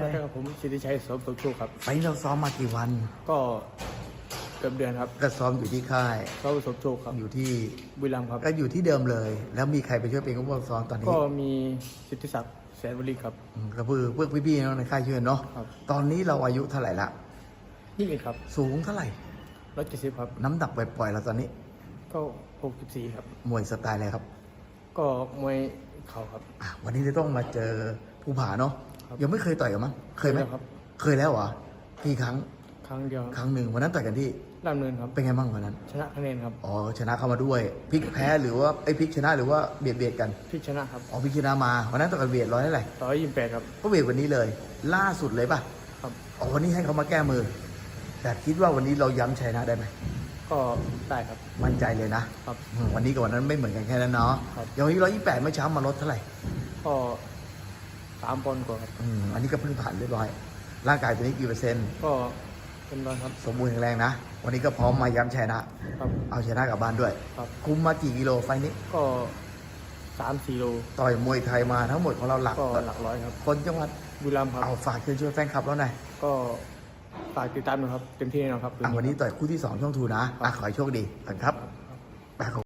แล้วก็ผมสิทธิชัยสมสุขครับไฟล์เราซ้อมมากี่วัน ก็เกือบเดือนครับก็ซ้อมอยู่ที่ค่ายเขาสมโชคครับ อยู่ที่บุรีรัมย์ครับ ก็อยู่ที่เดิมเลย แล้วมีใครไปช่วยเป็นผู้ฝึกซ้อมตอนนี้ ก็มีสิทธิศักดิ์แสนวลีครับอืมก็คือพวกพี่ๆน้องในค่ายช่วยเนาะ ครับตอนนี้เราอายุเท่าไหร่ละ ยี่สิบครับสูงเท่าไหร่ ร้อยเจ็ดสิบครับ น้ำหนักปล่อยๆเราตอนนี้ ก็หกสิบสี่ครับ มวยสไตล์อะไรครับก็มวยเข่าครับ อะวันนี้จะต้องมาเจอภูผาเนาะครับ ยังไม่เคยต่อยกันมั้งเคยไหมเคยแล้วครับ เคยแล้วเหรอกี่ครั้งครั้งเดียวครั้งหนึ่งวันนั้นต่อยกันที่ล่ามเนินครับเป็นไงบ้างวันนั้น ชนะคะแนนครับอ๋อชนะเข้ามาด้วยพลิกแพ้หรือว่าไอ้ยพลิกชนะหรือว่าเบียดเบียดกันพี่ชนะครับอ๋อพลิกชนะมาวันนั้นต่อยกันเบียดร้อยเท่าไหร่ร้อยยี่สิบแปดครับก็เบียดวันนี้เลย ล่าสุดเลยป่ะครับอ๋อวันนี้ให้เขามาแก้มือ แต่คิดว่าวันนี้เราย้ำชัยนะได้ไหมก็ได้ครับมั่นใจเลยนะครับอืมวันนี้กับวันนั้นไม่เหมือนกันแค่นั้นเนาะครับอย่างวันนี้ร้อยยี่แปดเมื่อเช้ามาลดเท่าไหร่ก็สามปอนด์กว่าครับอืมอันนี้ก็เพิ่งผ่านเรียบร้อย ร่างกายตัวนี้กี่เปอร์เซ็นต์ ก็เป็นร้อยครับ สมบูรณ์แข็งแรงนะ วันนี้ก็พร้อมมาย้ำชัยนะครับ เอาชนะกลับบ้านด้วย ครับ คุมมากี่กิโลไฟล์นี้ ก็สามสี่โลต่อยมวยไทยมาทั้งหมดของเราหลักก็หลักร้อยครับ คนจังหวัด บุรีรัมย์ครับ เอาฝากเชิญชวนแฟนคลับแล้วหน่อยก็ฝากติดตามนะครับ เต็มที่แน่นอนครับ อะวันนี้ต่อยคู่ที่สองช่องทูนะอะขอให้โชคดีขอบคุณครับไปครับ